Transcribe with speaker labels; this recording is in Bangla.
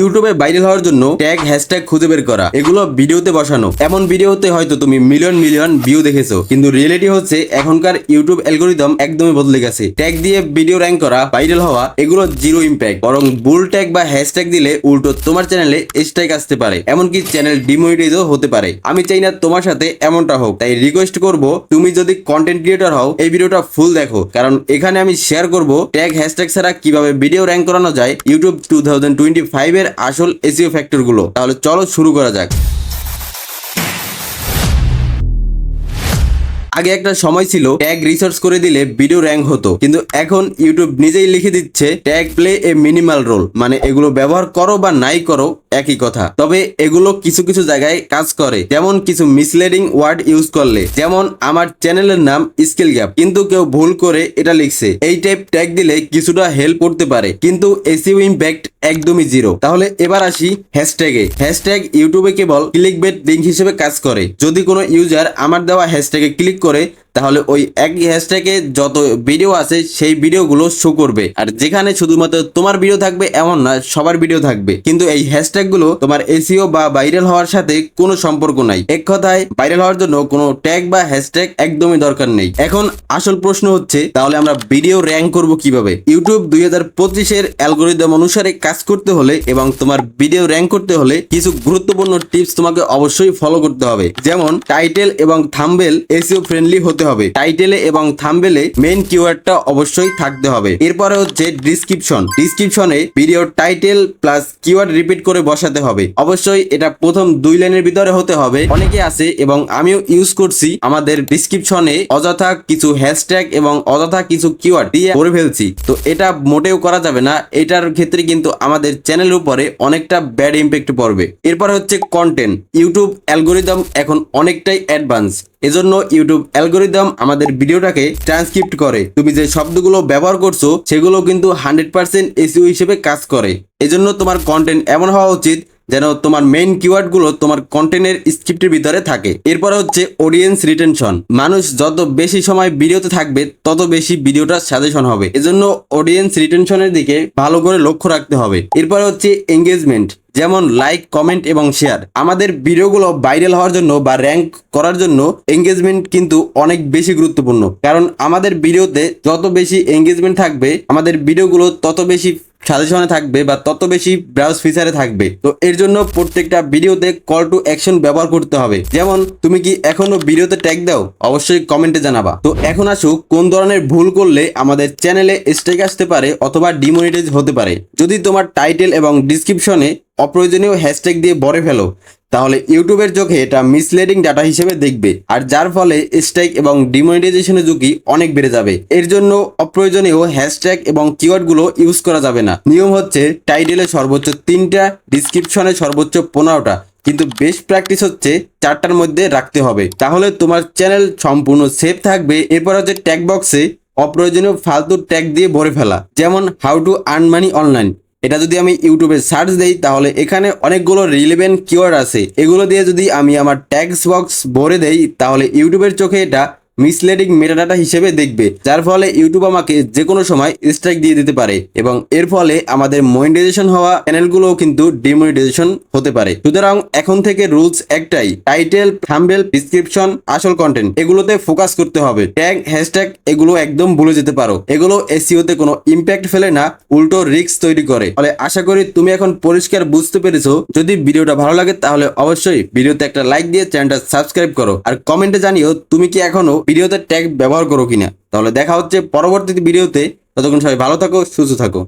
Speaker 1: ইউটিউবে ভাইরাল হওয়ার জন্য ট্যাগ হ্যাশট্যাগ খুঁজে বের করা। এগুলো ভিডিওতে বসানো। এমন ভিডিওতে হয়তো তুমি মিলিয়ন মিলিয়ন ভিউ দেখেছ। কিন্তু রিয়েলিটি হচ্ছে, এখনকার ইউটিউব অ্যালগোরিদম একদমই বদলে গেছে। ট্যাগ দিয়ে ভিডিও র্যাঙ্ক করা ভাইরাল হওয়া, এগুলো জিরো ইম্প্যাক্ট বরং বুল ট্যাগ বা হ্যাশট্যাগ দিলে উল্টো তোমার চ্যানেলে স্ট্রাইক আসতে পারে। এমনকি চ্যানেল ডিমোনিটাইজও হতে পারে। আমি চাই না তোমার সাথে এমনটা হোক। তাই রিকোয়েস্ট করব, তুমি যদি কন্টেন্ট ক্রিয়েটর হও, এই ভিডিওটা ফুল দেখো। কারণ এখানে আমি শেয়ার করব ট্যাগ হ্যাশট্যাগ ছাড়া কীভাবে ভিডিও র্যাঙ্ক করানো যায় YouTube two thousand twenty five এর আসল এসিও ফ্যাক্টরগুলো তাহলে চলো শুরু করা যাক। আগে একটা সময় ছিল ট্যাগ রিসার্চ করে দিলে ভিডিও র্যাঙ্ক হতো। কিন্তু এখন ইউটিউব নিজেই লিখে দিচ্ছে tag play a minimal role মানে এগুলো ব্যবহার করো বা নাই করো, একই কথা। তবে এগুলো কিছু কিছু জায়গায় কাজ করে। যেমন কিছু মিসলেডিং ওয়ার্ড ইউজ করলে। যেমন আমার চ্যানেলের নাম স্কিল গ্যাপ কিন্তু কেউ ভুল করে এটা লিখছে। এই টাইপ ট্যাগ দিলে কিছুটা হেল্প করতে পারে। কিন্তু এসিও ইম্প্যাক্ট একদমই জিরো তাহলে এবার আসি হ্যাশট্যাগে হ্যাশট্যাগ ইউটিউবে কেবল ক্লিক বেট লিঙ্ক হিসেবে কাজ করে। যদি কোনো ইউজার আমার দেওয়া হ্যাশট্যাগে ক্লিক করে তাহলে ওই একই হ্যাশট্যাগে যত ভিডিও আছে, সেই ভিডিওগুলো শো করবে। আর যেখানে শুধুমাত্র তোমার ভিডিও থাকবে, এমন না সবার ভিডিও থাকবে। কিন্তু এই হ্যাশট্যাগগুলো তোমার এসিও বা ভাইরাল হওয়ার সাথে কোনো সম্পর্ক নাই। এক কথায় ভাইরাল হওয়ার জন্য কোনো ট্যাগ বা হ্যাশট্যাগ একদমই দরকার নেই। এখন আসল প্রশ্ন হচ্ছে, তাহলে আমরা ভিডিও র্যাঙ্ক করব কীভাবে? ইউটিউব দুই হাজার পঁচিশের অ্যালগোরিদম অনুসারে কাজ করতে হলে এবং তোমার ভিডিও র্যাঙ্ক করতে হলে কিছু গুরুত্বপূর্ণ টিপস তোমাকে অবশ্যই ফলো করতে হবে। যেমন টাইটেল এবং থাম্বেল এসিও ফ্রেন্ডলি হতে হবে। টাইটেলে এবং থাম্বেলে মেইন কিওয়ার্ডটা অবশ্যই থাকতে হবে। এরপরে হচ্ছে ডিসক্রিপশন ডিসক্রিপশনে video title plus keyword repeat করে বসাতে হবে। অবশ্যই এটা প্রথম দুই লাইনের ভিতরে হতে হবে। অনেকে আছে এবং আমিও ইউজ করছি আমাদের ডিসক্রিপশনে অযথা কিছু হ্যাশট্যাগ এবং অযথা কিছু কিওয়ার্ড দিয়ে করে ফেলছি। তো এটা মোটেও করা যাবে না। এটার ক্ষেত্রে কিন্তু আমাদের চ্যানেলের উপরে অনেকটা ব্যাড ইম্প্যাক্ট পড়বে। এরপর হচ্ছে কন্টেন্ট ইউটিউব অ্যালগোরিদম এখন অনেকটাই অ্যাডভান্স এজন্য ইউটিউব অ্যালগোরিদম আমাদের ভিডিওটাকে ট্রান্সক্রিপ্ট করে। তুমি যে শব্দগুলো ব্যবহার করছ, সেগুলো কিন্তু হান্ড্রেড পার্সেন্ট এসিও হিসেবে কাজ করে। এজন্য তোমার কন্টেন্ট এমন হওয়া উচিত যেন তোমার মেইন কিওয়ার্ডগুলো তোমার কন্টেন্টের স্ক্রিপ্টের ভিতরে থাকে। এরপরে হচ্ছে অডিয়েন্স রিটেনশন মানুষ যত বেশি সময় ভিডিওতে থাকবে, তত বেশি ভিডিওটা সাজেশন হবে। এজন্য অডিয়েন্স রিটেনশনের দিকে ভালো করে লক্ষ্য রাখতে হবে। এরপরে হচ্ছে এঙ্গেজমেন্ট যেমন লাইক কমেন্ট এবং শেয়ার আমাদের ভিডিওগুলো ভাইরাল হওয়ার জন্য বা র্যাঙ্ক করার জন্য এঙ্গেজমেন্ট কিন্তু অনেক বেশি গুরুত্বপূর্ণ। কারণ আমাদের ভিডিওতে যত বেশি এঙ্গেজমেন্ট থাকবে, আমাদের ভিডিওগুলো তত বেশি সাজেশনে থাকবে বা তত বেশি ব্রাউজ ফিচারে থাকবে। তো এর জন্য প্রত্যেকটা ভিডিওতে কল টু অ্যাকশন ব্যবহার করতে হবে। যেমন, তুমি কি এখনও ভিডিওতে ট্যাগ দাও? অবশ্যই কমেন্টে জানাবা। তো এখন আসুক, কোন ধরনের ভুল করলে আমাদের চ্যানেলে স্ট্রাইক আসতে পারে অথবা ডিমনিটাইজ হতে পারে। যদি তোমার টাইটেল এবং ডিসক্রিপশনে অপ্রয়োজনীয় হ্যাশট্যাগ দিয়ে ভরে ফেলো, তাহলে ইউটিউবের চোখে এটা মিসলিডিং ডাটা হিসেবে দেখবে, আর যার ফলে স্ট্রাইক এবং ডিমনিটাইজেশনের ঝুঁকি অনেক বেড়ে যাবে। এর জন্য অপ্রয়োজনীয় হ্যাশট্যাগ এবং কিওয়ার্ডগুলো ইউজ করা যাবে না। নিয়ম হচ্ছে টাইটেলে সর্বোচ্চ তিনটা ডিসক্রিপশনে সর্বোচ্চ পনেরোটা, কিন্তু বেস্ট প্র্যাকটিস হচ্ছে চারটার মধ্যে রাখতে হবে। তাহলে তোমার চ্যানেল সম্পূর্ণ সেফ থাকবে। এরপর হচ্ছে ট্যাগ বক্সে অপ্রয়োজনীয় ফালতু ট্যাগ দিয়ে ভরে ফেলা, যেমন how to earn money online এটা যদি আমি ইউটিউবে সার্চ দেই, তাহলে এখানে অনেকগুলো রিলেভেন্ট কিওয়ার্ড আছে। এগুলো দিয়ে যদি আমি আমার ট্যাক্স বক্স ভরে দেই, তাহলে ইউটিউবের চোখে এটা মিসলেডিং মেটাডাটা হিসেবে দেখবে, যার ফলে ইউটিউব আমাকে যে কোনো সময় স্ট্রাইক দিয়ে দিতে পারে এবং এর ফলে আমাদের মনিটাইজেশন হওয়া চ্যানেলগুলোও কিন্তু ডিমনিটাইজেশন হতে পারে। সুতরাং এখন থেকে রুলস একটাই টাইটেল থাম্বেল ডিসক্রিপশন আসল কন্টেন্ট এগুলোতে ফোকাস করতে হবে। ট্যাগ হ্যাশট্যাগ এগুলো একদম ভুলে যেতে পারো। এগুলো এসিওতে কোনো ইম্প্যাক্ট ফেলে না, উল্টো রিস্ক তৈরি করে। ফলে আশা করি তুমি এখন পরিষ্কার বুঝতে পেরেছ। যদি ভিডিওটা ভালো লাগে তাহলে অবশ্যই ভিডিওতে একটা লাইক দিয়ে চ্যানেলটা সাবস্ক্রাইব করো। আর কমেন্টে জানিও, তুমি কি এখনও ভিডিওতে ট্যাগ ব্যবহার করো কিনা। তাহলে দেখা হচ্ছে পরবর্তীতে ভিডিওতে। ততক্ষণ সবাই ভালো থাকো, সুস্থ থাকো।